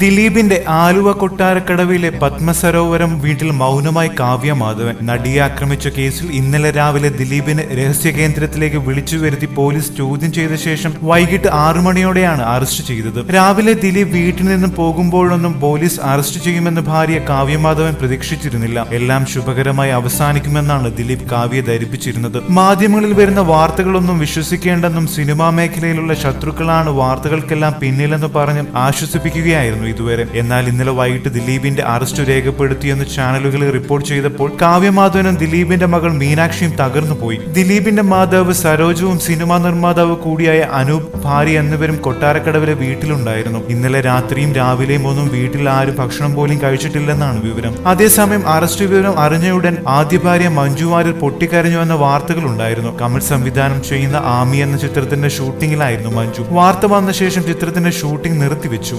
ദിലീപിന്റെ ആലുവ കൊട്ടാരക്കടവിലെ പത്മസരോവരം വീട്ടിൽ മൗനമായി കാവ്യ മാധവൻ നടിയെ ആക്രമിച്ച കേസിൽ ഇന്നലെ രാവിലെ ദിലീപിനെ രഹസ്യ കേന്ദ്രത്തിലേക്ക് വിളിച്ചു വരുത്തി പോലീസ് ചോദ്യം ചെയ്ത ശേഷം വൈകിട്ട് ആറു മണിയോടെയാണ് അറസ്റ്റ് ചെയ്തത്. രാവിലെ ദിലീപ് വീട്ടിൽ നിന്നും പോകുമ്പോഴൊന്നും പോലീസ് അറസ്റ്റ് ചെയ്യുമെന്ന് ഭാര്യ കാവ്യമാധവൻ പ്രതീക്ഷിച്ചിരുന്നില്ല. എല്ലാം ശുഭകരമായി അവസാനിക്കുമെന്നാണ് ദിലീപ് കാവ്യെ ധരിപ്പിച്ചിരുന്നത്. മാധ്യമങ്ങളിൽ വരുന്ന വാർത്തകളൊന്നും വിശ്വസിക്കേണ്ടെന്നും സിനിമാ മേഖലയിലുള്ള ശത്രുക്കളാണ് വാർത്തകൾക്കെല്ലാം പിന്നിലെന്ന് പറഞ്ഞ് ആശ്വസിപ്പിക്കുകയായിരുന്നു ഇതുവരെ. എന്നാൽ ഇന്നലെ വൈകിട്ട് ദിലീപിന്റെ അറസ്റ്റ് രേഖപ്പെടുത്തിയെന്ന് ചാനലുകളിൽ റിപ്പോർട്ട് ചെയ്തപ്പോൾ കാവ്യമാധവനും ദിലീപിന്റെ മകൾ മീനാക്ഷിയും തകർന്നു പോയി. ദിലീപിന്റെ മാതാവ് സരോജവും സിനിമാ നിർമ്മാതാവ് കൂടിയായ അനൂപ് ഭാര്യ എന്നിവരും കൊട്ടാരക്കടവിലെ വീട്ടിലുണ്ടായിരുന്നു. ഇന്നലെ രാത്രിയും രാവിലെയും ഒന്നും വീട്ടിൽ ആരും ഭക്ഷണം പോലും കഴിച്ചിട്ടില്ലെന്നാണ് വിവരം. അതേസമയം അറസ്റ്റ് വിവരം അറിഞ്ഞയുടൻ ആദ്യ ഭാര്യ മഞ്ജു പൊട്ടിക്കരഞ്ഞു എന്ന വാർത്തകൾ ഉണ്ടായിരുന്നു കമൽ സംവിധാനം ചെയ്യുന്ന ആമി എന്ന ചിത്രത്തിന്റെ ഷൂട്ടിംഗിലായിരുന്നു മഞ്ജു. വാർത്ത വന്ന ശേഷം ചിത്രത്തിന്റെ ഷൂട്ടിംഗ് നിർത്തിവെച്ചു.